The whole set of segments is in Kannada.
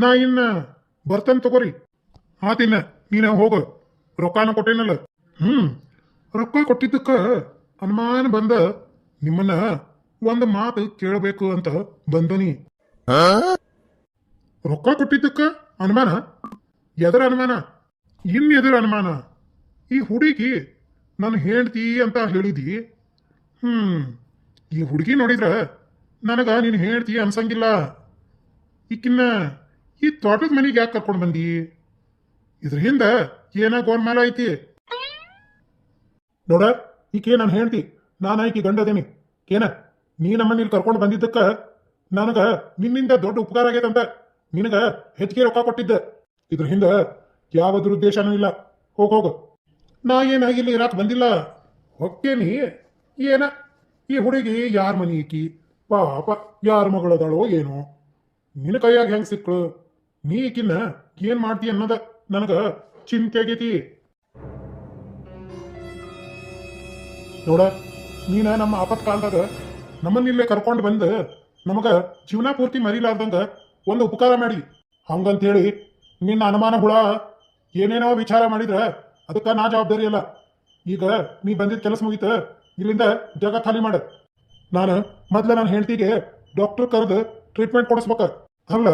ನಾ ಇನ್ನ ಬರ್ತೇನೆ ತಗೋರಿ. ಆತಿನ್ನ ನೀನ ಹೋಗು. ರೊಕ್ಕನ ಕೊಟ್ಟೇನಲ್ಲ. ಹ್ಮ್ ರೊಕ್ಕ ಕೊಟ್ಟಿದ್ದಕ್ಕ ಅನುಮಾನ ಬಂದ ನಿಮ್ಮನ್ನ ಒಂದು ಮಾತು ಕೇಳಬೇಕು ಅಂತ ಬಂದನಿ. ರೊಕ್ಕ ಕೊಟ್ಟಿದ್ದಕ್ಕ ಅನುಮಾನ? ಎದರ ಅನುಮಾನ? ಇನ್ ಎದರ ಅನುಮಾನ? ಈ ಹುಡುಗಿ ನಾನು ಹೇಳ್ತಿ ಅಂತ ಹೇಳಿದಿ? ಹ್ಮ್ ಈ ಹುಡುಗಿ ನೋಡಿದ್ರ ನನಗ ನೀನು ಹೇಳ್ತಿ ಅನ್ಸಂಗಿಲ್ಲ. ಈಕಿನ್ನ ಈ ತೋಟದ ಮನೆಗೆ ಯಾಕೆ ಕರ್ಕೊಂಡು ಬಂದಿ? ಇದ್ರ ಹಿಂದ ಏನ ಗೋಲ್ಮಾಲ ಐತಿ? ನೋಡ, ಈಕೆ ನಾನು ಹೇಳ್ತಿ ನಾನು ಆಯ್ಕೆ ಗಂಡದೇನಿ. ಏನ, ನೀ ನಮ್ಮನ್ನ ಇಲ್ಲಿ ಕರ್ಕೊಂಡು ಬಂದಿದ್ದಕ್ಕ ನನಗ ನಿನ್ನಿಂದ ದೊಡ್ಡ ಉಪಕಾರ ಆಗೈತಂತ ನಿನಗ ಹೆಚ್ಚಿಗೆ ರೊಕ್ಕ ಕೊಟ್ಟಿದ್ದ. ಇದ್ರ ಹಿಂದ ಯಾವ ದುರುದ್ದೇಶನೂ ಇಲ್ಲ. ಹೋಗ, ಹೋಗು. ನಾ ಏನಾಗಿಲ್ಲ ಇರಾಕ್ ಬಂದಿಲ್ಲ. ಹೊಕ್ಕೇನಿ ಏನ, ಈ ಹುಡುಗಿ ಯಾರ ಮನಿ ಈಕಿ? ಪಾಪ, ಯಾರ ಮಗಳದಾಳೋ ಏನೋ. ನಿನ್ನ ಕೈಯಾಗ ಹೆಂಗ್ ಸಿಕ್ಳು ನೀ ಈಗಿನ್ನ ಏನ್ ಮಾಡ್ತಿ ಅನ್ನೋದ ನನಗ ಚಿಂತೆ ಆಗೈತಿ ನೋಡ, ನೀನ ನಮ್ಮ ಆಪತ್ ಕಾಲದಾಗ ನಮ್ಮನ್ನಿಲ್ಲೇ ಕರ್ಕೊಂಡು ಬಂದು ನಮಗ ಜೀವನ ಪೂರ್ತಿ ಮರಿಲಾರ್ದಂಗ ಒಂದು ಉಪಕಾರ ಮಾಡಿ. ಹಂಗಂತೇಳಿ ನಿನ್ನ ಅನುಮಾನ ಹುಳ ಏನೇನೋ ವಿಚಾರ ಮಾಡಿದ್ರ ಅದಕ್ಕೆ ನಾ ಜವಾಬ್ದಾರಿ ಅಲ್ಲ ಈಗ ನೀ ಬಂದಿದ್ದ ಕೆಲಸ ಮುಗೀತ, ಇಲ್ಲಿಂದ ಜಾಗ ಖಾಲಿ ಮಾಡ. ನಾನು ಮೊದ್ಲು ನಾನು ಹೆಂಡತಿಗೆ ಡಾಕ್ಟರ್ ಕರೆದು ಟ್ರೀಟ್ಮೆಂಟ್ ಕೊಡಿಸ್ಬೇಕ. ಅಲ್ಲ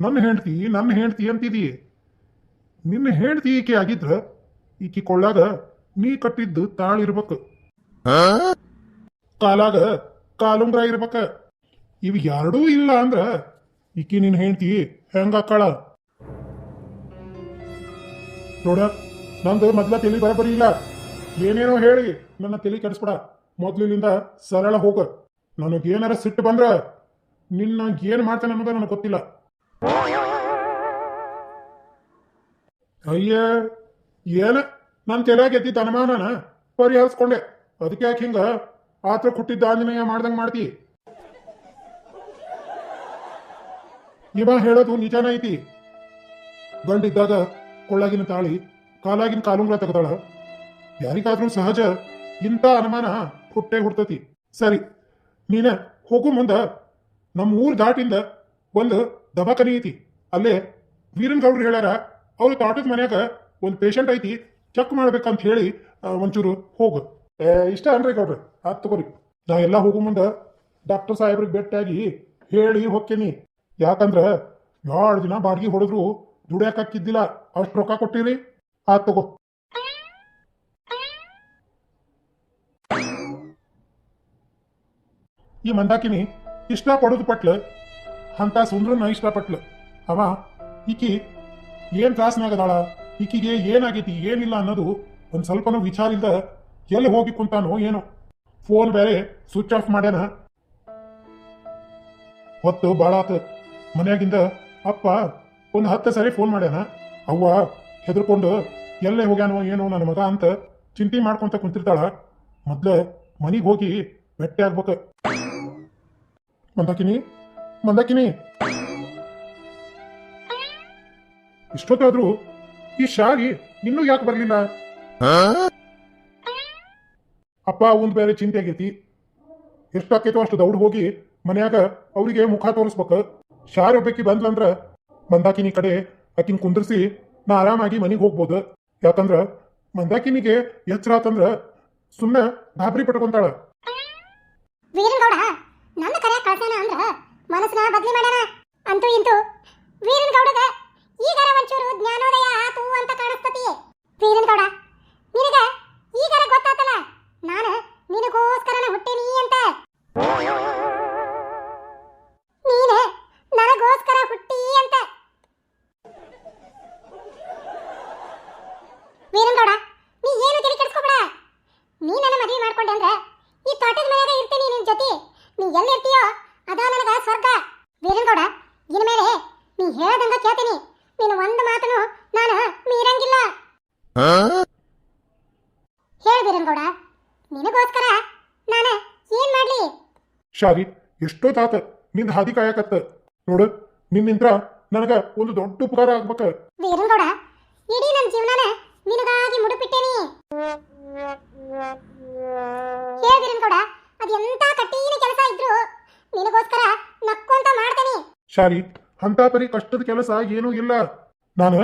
ನನ್ನ ಹೆಂಡತಿ ನನ್ನ ಹೆಂಡತಿ ಅಂತಿದಿ ನಿನ್ನ ಹೆಂಡತಿ ಈಕೆ ಆಗಿದ್ರ, ಈಕೆ ಕೊಳ್ಳಾಗ ನೀ ಕಟ್ಟಿದ್ದು ತಾಳಿರ್ಬೇಕು ಕಾಲಾಗ ಕಾಲುಂಗ್ರ ಇರ್ಬೇಕ. ಇವ್ ಎರಡೂ ಇಲ್ಲ ಅಂದ್ರ ಈಕಿ ನಿನ್ನ ಹೆಂಡತಿ ಹೆಂಗ ಅಕ್ಕಾಳ ನೋಡ, ನಂದು ಮೊದ್ಲ ತಲೆ ಬರಬರಿ ಇಲ್ಲ. ಏನೇನೋ ಹೇಳಿ ನನ್ನ ತಲೆ ಕೆಡಿಸ್ಬಿಡ. ಮೊದ್ಲಿನಿಂದ ಸರಳ ಹೋಗ. ನನಗೇನಾರ ಸಿಟ್ಟು ಬಂದ್ರ ನಿನ್ನ ಏನ್ ಮಾಡ್ತೇನೆ ಅನ್ನೋದ ನನಗೆ ಗೊತ್ತಿಲ್ಲ. ಅಯ್ಯ, ಏನ? ನನ್ನ ತೆರಾಗ ಎದ್ದಿದ್ದ ಅನುಮಾನನ? ಪರಿಹರಿಸ್ಕೊಂಡೆ ಅದಕ್ಕೆ ಯಾಕೆ ಹಿಂಗ? ಆತ್ರ ಕೊಟ್ಟಿದ್ದ ಆಂಜನೇಯ ಮಾಡ್ದಂಗ್ ಮಾಡ್ತಿ. ಇವ ಹೇಳೋದು ನಿಜಾನ ಐತಿ. ಗಂಡಿದ್ದಾಗ ಕೊಳ್ಳಾಗಿನ ತಾಳಿ, ಕಾಲಾಗಿನ ಕಾಲುಂಗ್ಲ ತೆಗೆದಾಳ. ಯಾರಿಗಾದ್ರೂ ಸಹಜ ಇಂಥ ಅನುಮಾನ ಹುಟ್ಟೆ ಹುಡ್ತತಿ. ಸರಿ, ನೀನ ಹೋಗು ಮುಂದ. ನಮ್ಮ ಊರ್ ದಾಟಿಂದ ಒಂದು ದವಾಖಾನಿ ಐತಿ. ಅಲ್ಲೇ ವೀರನ್ ಗೌಡ್ರು ಹೇಳ್ಯಾರ, ಅವ್ರ ತೋಟದ ಮನ್ಯಾಗ ಒಂದು ಪೇಷಂಟ್ ಐತಿ ಚೆಕ್ ಮಾಡ್ಬೇಕಂತ ಹೇಳಿ ಒಂಚೂರು ಹೋಗು. ಏ, ಇಷ್ಟ ಅನ್ರಿ ಗೌಡ್ರಿ? ಆತ್ ತಗೋರಿ. ನಾ ಎಲ್ಲ ಹೋಗು ಮುಂದ ಡಾಕ್ಟರ್ ಸಾಹೇಬ್ರಿಗೆ ಭೇಟಿಯಾಗಿ ಹೇಳಿ ಹೋಗ್ತೇನಿ ಯಾಕಂದ್ರೆ ಎರಡು ದಿನ ಬಾಡಿಗೆ ಹೊಡೆದ್ರು ದುಡಿಯಾಕಿದ್ದಿಲ್ಲ ಅಷ್ಟು ರೊಕ್ಕ ಕೊಟ್ಟಿರಿ. ಆತ್ ತಗೋ. ಈ ಮಂದಾಕಿನಿ ಇಷ್ಟ ಪಡೋದು ಪಟ್ಲ ಅಂತ ಸುಂದ್ರನ್ನ ಇಷ್ಟಪಟ್ಲು. ಅವ, ಈಕಿ, ಏನ್ ತ್ರಾಸ್ನಾಗದಾಳ ಈಕಿಗೆ ಏನಾಗೈತಿ, ಏನಿಲ್ಲ ಅನ್ನೋದು ಒಂದ್ ಸ್ವಲ್ಪನೂ ವಿಚಾರ ಇಲ್ದ ಎಲ್ಲಿ ಹೋಗಿ ಕುಂತಾನೋ ಏನೋ. ಫೋನ್ ಬೇರೆ ಸ್ವಿಚ್ ಆಫ್ ಮಾಡ್ಯಾನ. ಹೊತ್ತು ಆತ. ಮನ್ಯಾಗಿಂದ ಅಪ್ಪ ಒಂದು ಹತ್ತು ಸರಿ ಫೋನ್ ಮಾಡ್ಯಾನ. ಅವ್ವ ಹೆದರ್ಕೊಂಡು ಎಲ್ಲೇ ಹೋಗ್ಯಾನೋ ಏನೋ ನನ್ನ ಮಗ ಅಂತ ಚಿಂತೆ ಮಾಡ್ಕೊಂತ ಕುಂತಿರ್ತಾಳ. ಮೊದ್ಲ ಮನೆಗೆ ಹೋಗಿ ಬೆಟ್ಟೆ ಆಗ್ಬೇಕು. ಮಂದಾಕಿನಿ ಮಂದಾಕಿನಿ. ಇಷ್ಟೊತ್ತಾದ್ರೂ ಈ ಶಾರಿ ಇನ್ನೂ ಯಾಕೆ ಬರ್ಲಿಲ್ಲ? ಅಪ್ಪ, ಒಂದ್ ಬೇರೆ ಚಿಂತೆ ಆಗೈತಿ. ಎಷ್ಟಾಕೈತೋ ಅಷ್ಟು ದೌಡ್ ಹೋಗಿ ಮನ್ಯಾಗ ಅವರಿಗೆ ಮುಖ ತೋರಿಸ್ಬೇಕ. ಶಾರಿ ಒಬ್ಬಾಕಿ ಬಂದ್ಲಂದ್ರ ಮಂದಾಕಿನಿ ಕಡೆ ಆಕಿನ ಕುಂದ್ರಿಸಿ ನಾ ಆರಾಮಾಗಿ ಮನೆಗೆ ಹೋಗ್ಬೋದು. ಯಾಕಂದ್ರ ಮಂದಾಕಿನಿಗೆ ಎಚ್ಚರ ಆತಂದ್ರ ಸುಮ್ಮನೆ ಗಾಬರಿ ಪಟ್ಕೊಂತಾಳ. ನನ್ನ ಕರೆ ಅಂದ್ರ ಮನಸ್ಸನ್ನ ಬದಲಿ ಮಾಡೋಣ ಅಂತೂ ಇಂತೂ ವೀರನ್ಗೌಡಗ ಈಗರ ಒಂಚೂರು ಜ್ಞಾನೋದಯ ಆತು ಅಂತ ಕಾಣಿಸ್ತತಿ ವೀರನ್ಗೌಡ ನಿನಗ ಈಗರ ಗೊತ್ತಾತಲ್ಲ? ನಾನು ನಿನಗೋಸ್ಕರನ ಹುಟ್ಟೇನಿ ಅಂತ ನೀನೆ ನನಗೋಸ್ಕರ ಹುಟ್ಟಿ ಅಂತ ವೀರನ್ಗೌಡ ನೀ ಏನು ತಲೆ ಕೆಡಿಸ್ಕೊಬೇಡ ನೀ ನನ್ನ ಮದುವೆ ಮಾಡ್ಕೊಂಡೆ ಅಂದ್ರ ಈ ತೋಟದ ಮನೆಯಾಗ ಇರ್ತೀನಿ ನಿನ್ ಜೊತೆ ನೀ ಎಲ್ಲಿರ್ತೀಯೋ ಅದ ನನಗ ಸ್ವರ್ಗ ವೀರನ್ಗೌಡ ಇನ್ಮೇಲೆ ನೀ ಹೇಳ್ದಂಗ ಕೇಳ್ತೀನಿ ನೀನು ಒಂದು ಮಾತನು ನಾನು ಮೀರಂಗಿಲ್ಲ ಹೇಳ ವೀರನ್ಗೌಡ ನಿನಗೋಸ್ಕರ ನಾನು ಏನ್ ಮಾಡ್ಲಿ? ಶಾರಿ ಎಷ್ಟೋ ತಾತ ನಿಂದ ಹಾದಿ ಕಾಯಕತ್ತ. ನೋಡು ನಿನ್ನಿಂತ್ರ ನನಗ ಒಂದು ದೊಡ್ಡ ಉಪಕಾರ ಆಗ್ಬೇಕ. ವೀರಂಗೌಡ ಇಡೀ ನನ್ನ ಜೀವನನ ನಿನಗಾಗಿ ಮುಡುಪಿಟ್ಟೇನಿ. ಹೇಳ ವೀರನ್ಗೌಡ ಅದು ಎಂತ ಕಠಿಣ ಕೆಲಸ ಇದ್ರು ನಿನಗೋಸ್ಕರ ನಕ್ಕೊಂತ ಮಾಡ್ತೇನೆ. ಶಾರಿ ಅಂತ ಪರಿ ಕಷ್ಟದ ಕೆಲಸ ಏನೂ ಇಲ್ಲ. ನಾನು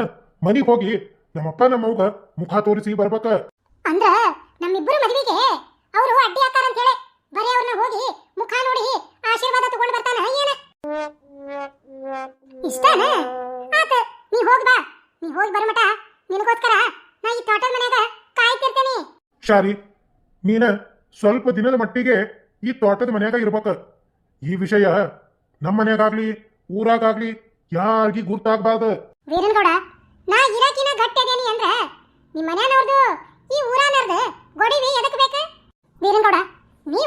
ಮನೆಗೆ ಹೋಗಿ ನಮ್ಮಪ್ಪ ನಮ್ಮವ್ಗ ಮುಖ ತೋರಿಸಿ ಬರ್ಬೇಕ. ಅಂದ್ರ ನಮ್ಮಿಬ್ಬರು ಮದುವೆಗೆ ಅವರು ಅಡ್ಡಿ ಹಾಕಾರ ಅಂತ ಹೇಳಿ ಬರೀ ಅವ್ರನ್ನ ಹೋಗಿ ಮುಖ ನೋಡಿ ಆಶೀರ್ವಾದ ತಗೊಂಡ್ ಬರ್ತಾನ ಏನ? ಇಷ್ಟನ? ಆತ ನೀ ಹೋಗ್ ಬಾ. ನೀ ಹೋಗಿ ಬರಮಟ ನಿನಗೋಸ್ಕರ ನಾ ಈ ತೋಟದ ಮನ್ಯಾಗ ಕಾಯ್ತಿರ್ತೇನೆ. ಶಾರಿ ನೀನ ಸ್ವಲ್ಪ ದಿನದ ಮಟ್ಟಿಗೆ ಈ ತೋಟದ ಮನ್ಯಾಗ ಇರ್ಬೇಕ. ಈ ವಿಷಯ ನಮ್ಮ ಮನ್ಯಾಗಾಗ್ಲಿ ಊರಾಗಾಗ್ಲಿ ಯಾರಿಗಿ ಗುರ್ತಾಗ್ಬಾರ್ದು. ವೀರನ್ಗೌಡ ನಾ ಇರಾಕಿನ ಗಟ್ಟಿದೇನಿ ಅಂದ್ರ ನಿಮ್ಮ ಮನ್ಯಾನವ್ರದು ಈ ಊರಾನವ್ರದು ಗೊಡಿವಿ ಎದಕ್ ಬೇಕ?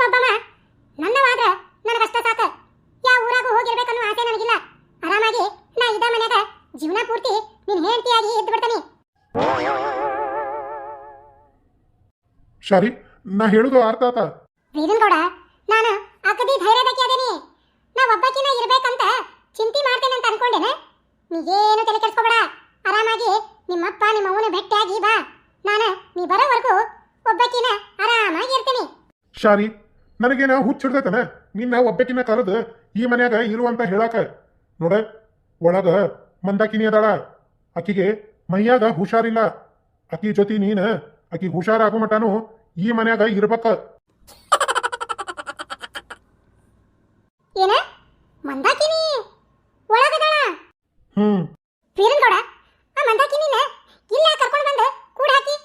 ಒಬ್ಬಮ್ಮ ನನ್ನವಾದ್ರೆ ನನ್ನವಾದ್ರ ನನಗಷ್ಟ ಸಾಕ. ಯಾವ ಊರಾಗೂ ಹೋಗಿರ್ಬೇಕನ್ನೋ ಆಸೆ ನನಗಿಲ್ಲ. ಆರಾಮಾಗಿ ನಾ ಇದ ಮನ್ಯಾಗ ಜೀವನ ಪೂರ್ತಿ ನಿನ್ ಹೆಂಡತಿಯಾಗಿ ಇದ್ದು ಬಿಡ್ತಾನೆ. ಶಾರಿ ನಾ ಹೇಳುದು ಅರ್ಥ ಆತ? ವೀರನ್ಗೌಡ ನಾನು ಅಗದಿ ಧೈರ್ಯದಕ್ಕೆ ಅದೇನಿ. ನಾ ಒಬ್ಬಕಿನ ಇರ್ಬೇಕಂತ ಚಿಂತೆ ಮಾಡ್ತೇನೆ ಅಂತ ಅನ್ಕೊಂಡೇನೆ? ಏನು ತಲೆ ಕೆಡ್ಸ್ಕೊಬೇಡ. ಆರಾಮಾಗಿ. ನಿಮ್ಮಪ್ಪ ನಿಮ್ಮ ಅವನ ಭೇಟಿಯಾಗಿ ಬಾ. ನಾನು ನೀ ಬರೋವರೆಗೂ ಒಬ್ಬಕಿನ ಆರಾಮಾಗಿ ಇರ್ತೀನಿ. ಶಾರಿ ನನಗೇನ ಹುಚ್ಚಿಡ್ದೈತನ ನಿನ್ನ ಒಬ್ಬಕಿನ ಕರೆದು ಈ ಮನ್ಯಾಗ ಇರುವಂತ ಹೇಳಾಕ. ನೋಡ, ಒಳಗ ಮಂದಾಕಿನಿ ಅದಾಳ. ಆಕಿಗೆ ಮೈಯಾಗ ಹುಷಾರಿಲ್ಲ. ಆಕಿ ಜೊತೆ ನೀನು ಆಕಿ ಹುಷಾರಾಗೋ ಮಟ್ಟನು ಈ ಮನ್ಯಾಗ ಇರ್ಬೇಕ ಏನ ಮಂದಾಕಿನಿ ಒಳಗದಾಳ ಹ್ಮ್ ವೀರನ್ಗೌಡ ಆ ಮಂದಾಕಿನಿನ ಇಲ್ಲ ಕರ್ಕೊಂಡು ಬಂದು ಕೂಡ ಹಾಕಿ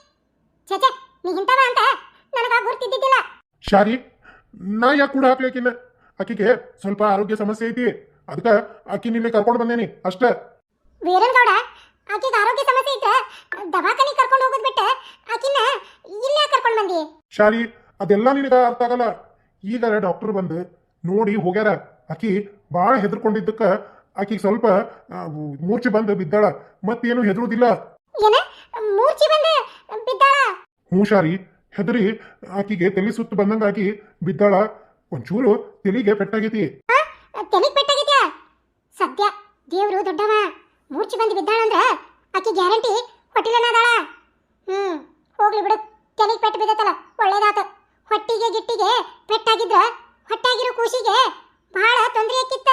ಛೆ ನೀ ಇಂತವ ಅಂತ ನನಗ ಗುರ್ತಿದ್ದಿದ್ದಿಲ್ಲ ಶಾರಿ ನಾ ಯಾಕೆ ಕೂಡ ಹಾಕ್ಲಿಕ್ಕಿನ್ನ ಆಕಿಗೆ ಸ್ವಲ್ಪ ಆರೋಗ್ಯ ಸಮಸ್ಯೆ ಐತಿ. ಅದಕ್ಕೆ ಆಕಿ ನಿನ್ನೆ ಕರ್ಕೊಂಡು ಬಂದೇನಿ ಅಷ್ಟ. ವೀರನ್ಗೌಡ ಆಕಿಗೆ ಆರೋಗ್ಯ ಸಮಸ್ಯೆ ಐತೆ. ದವಾಖಾನೆ ಕರ್ಕೊಂಡು ಹೋಗೋದು ಬಿಟ್ಟು ಆಕಿನ ಇಲ್ಲೇ ಕರ್ಕೊಂಡು ಬಂದಿ? ಶಾರಿ ಅದೆಲ್ಲ ನಿನಗ ಅರ್ಥ ಆಗಲ್ಲ. ಈಗ ಡಾಕ್ಟರ್ ಬಂದು ನೋಡಿ ಹೋಗ್ಯಾರ. ಆಕಿ ಭಾಳ ಹೆದರ್ಕೊಂಡಿದ್ದಕ್ಕ ಆಕಿಗೆ ಸ್ವಲ್ಪ ಮೂರ್ಛೆ ಬಂದು ಬಿದ್ದಾಳ. ಮತ್ತೇನು ಹೆದರುದಿಲ್ಲ. ಏನ? ಮೂರ್ಛೆ ಬಂದು ಬಿದ್ದಾಳ? ಹ್ಞೂ ಶಾರಿ ಹೆದರಿ ಆಕಿಗೆ ತಲೆ ಸುತ್ತು ಬಂದಂಗಾಗಿ ಬಿದ್ದಾಳ. ಒಂಚೂರು ತಲೆಗೆ ಪೆಟ್ಟಾಗೈತಿ. ತಲೆಗೆ ಪೆಟ್ಟಾಗಿದ್ಯಾ? ಸದ್ಯ ದೇವ್ರು ದೊಡ್ಡವ ಮೂರ್ಛೆ ಬಂದು ಬಿದ್ದಾಳಂದ್ರ ಆಕಿ ಗ್ಯಾರಂಟಿ ಹೊಟ್ಟಿಲನಾದಾಳ. ಹ್ಮ್ ಹೋಗ್ಲಿ ಬಿಡು ತಲೆಗೆ ಪೆಟ್ಟು ಬಿದ್ದತಲ್ಲ ಒಳ್ಳೇದಾತ. ಹೊಟ್ಟಿಗೆ ಗಿಟ್ಟಿಗೆ ಪೆಟ್ಟಾಗಿದ್ರ ಹೊಟ್ಟಾಗಿರೋ ಕೂಸಿಗೆ ಬಹಳ ತೊಂದರೆ ಆಕಿತ್ತ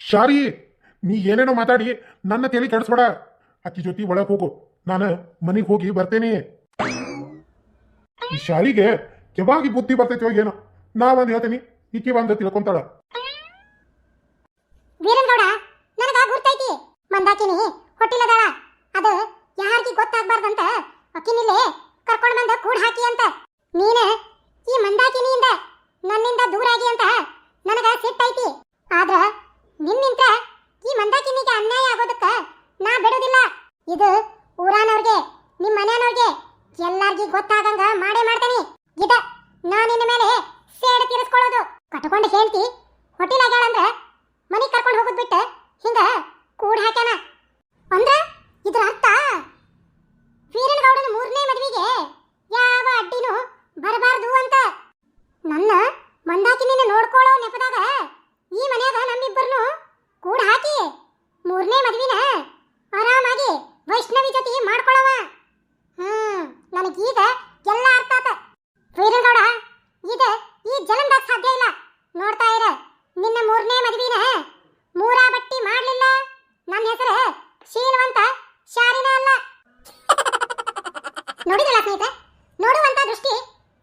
ಶಾರಿ ನೀ ಏನೇನೋ ಮಾತಾಡಿ ನನ್ನ ತಲೆ ಕೆಡಿಸ್ಬೇಡ. ಆಕಿ ಜೊತೆ ಒಳಗೆ ಹೋಗು. ನಾನು ಮನೆಗೆ ಹೋಗಿ ಬರ್ತೇನೆ. ಈ ಶಾಲಿಗೆ ಯಾವಾಗಿ ಬುದ್ಧಿ ಬರ್ತೈತೋ ಏನೋ. ನಾ ಒಂದ್ ಹೇಳ್ತೀನಿ. ಈಕಿ ಬಂದ ತಿಳ್ಕೊಂತಾಳ. ವೀರನ್ಗೌಡ ನನಗ ಗುರ್ತೈತಿ ಮಂದಾಕಿನಿ, ಹೊಟ್ಟಿಲದಾಳ. ಅದು ಯಾರಿಗೆ ಗೊತ್ತಾಗ್ಬಾರ್ದಂತ ಅಕ್ಕಿನಿಲ್ಲೇ ಕರ್ಕೊಂಡ್ ಬಂದ ಕೂಡ್ ಹಾಕಿ ಅಂತ. ನೀನ ಈ ಮಂದಾಕಿನಿಯಿಂದ ನನ್ನಿಂದ ದೂರಾಗಿ ಅಂತ ನನಗ ಸಿಟ್ಟೈತಿ ಆದ್ರ ನಿನ್ನಿಂತ ಈ ಮಂದಾಕಿನಿಗೆ ಅನ್ಯಾಯ ಆಗೋದಕ್ಕ ನಾ ಬಿಡುದಿಲ್ಲ ಇದು ಊರಾನವ್ರಿಗೆ ನಿಮ್ ಮನ್ಯಾನವ್ರಿಗೆ ಎಲ್ಲಾರ್ಗಿ ಗೊತ್ತಾಗಂಗ ಮಾಡೇ ಮಾಡ್ತೇನಿ ಇದ ನಾ ನಿನ್ನ ಮೇಲೆ ಸೇಡು ತೀರಿಸ್ಕೊಳ್ಳೋದು ಕಟ್ಕೊಂಡು ಹೇಳ್ತಿ ಹೊಟ್ಟಿಲಾಗ್ಯಾಳಂದ್ರ ಮನೆಗೆ ಕರ್ಕೊಂಡು ಹೋಗೋದ್ ಬಿಟ್ಟು ಹಿಂಗ ಕೂಡ್ ಹಾಕ್ಯಾನ ಅಂದ್ರ ಇದ್ರ ಅರ್ಥ ವೀರನಗೌಡನ ಮೂರನೇ ಮದುವೆಗೆ ಯಾವ ಅಡ್ಡಿನೂ ಬರಬಾರ್ದು ಅಂತ ನನ್ನ ಮಂದಾಕಿನಿನ ನೋಡ್ಕೊಳ್ಳೋ ನೆಪದಾಗ ಈ ಮನ್ಯಾಗ ನಮ್ಮಿಬ್ಬರನ್ನು ಕೂಡ ಹಾಕಿ ಮೂರನೇ ಮದುವಿನ ಆರಾಮಾಗಿ ವೈಷ್ಣವಿ ಜೊತೆ ಮಾಡ್ಕೊಳ್ಳವ ಹ್ಮ್ ನನಗೀಗ ಎಲ್ಲ ಅರ್ಥ ಆತ ವೀರನಗೌಡ ಈಗ ಈ ಜನ್ಮದಾಗ ಸಾಧ್ಯ ಇಲ್ಲ ನೋಡ್ತಾ ಇರ ನಿನ್ನ ಮೂರನೇ ಮದುವಿನ ಮೂರ ಬಟ್ಟಿ ಮಾಡ್ಲಿಲ್ಲ ನನ್ನ ಹೆಸರು ಶೀಲವಂತ ಶಾರಿನ ಅಲ್ಲ ನೋಡಿದ್ರಲ್ಲ ಸ್ನೇಹಿತರೆ, ನೋಡುವಂತ ದೃಷ್ಟಿ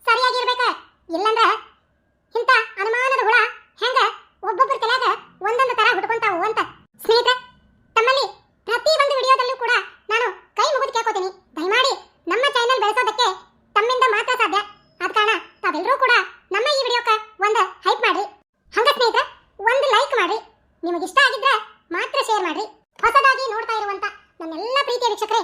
ಸರಿಯಾಗಿರ್ಬೇಕ? ಇಲ್ಲಂದ್ರ ಇಂಥ ಅನುಮಾನದ ಹುಳ ಹೆಂಗ ಒಬ್ಬೊಬ್ಬರ ತಲೆಯಾಗ ಒಂದೊಂದು ತರ ಹುಡ್ಕೊಂತಾವು ಅಂತ. ಸ್ನೇಹಿತರೆ, ತಮ್ಮಲ್ಲಿ ಪ್ರತಿ ಒಂದು ವಿಡಿಯೋದಲ್ಲೂ ಕೂಡ ನಾನು ಕೈ ಮುಗಿದು ಕೇಳ್ಕೊತೀನಿ. ದಯಮಾಡಿ ನಮ್ಮ ಚಾನೆಲ್ ಬೆಳೆಸೋದಕ್ಕೆ ತಮ್ಮಿಂದ ಮಾತ್ರ ಸಾಧ್ಯ. ಆದ ಕಾರಣ ತಾವೆಲ್ಲರೂ ಕೂಡ ನಮ್ಮ ಈ ವಿಡಿಯೋಕ್ಕೆ ಒಂದು ಹೈಪ್ ಮಾಡ್ರಿ ಹಂಗ ಸ್ನೇಹಿತರೆ, ಒಂದು ಲೈಕ್ ಮಾಡಿ. ನಿಮಗೆ ಇಷ್ಟ ಆಗಿದ್ರೆ ಮಾತ್ರ ಶೇರ್ ಮಾಡಿ. ಹೊಸದಾಗಿ ನೋಡ್ತಾ ಇರುವಂತ ನನ್ನೆಲ್ಲ ಪ್ರೀತಿಯ ವೀಕ್ಷಕರೇ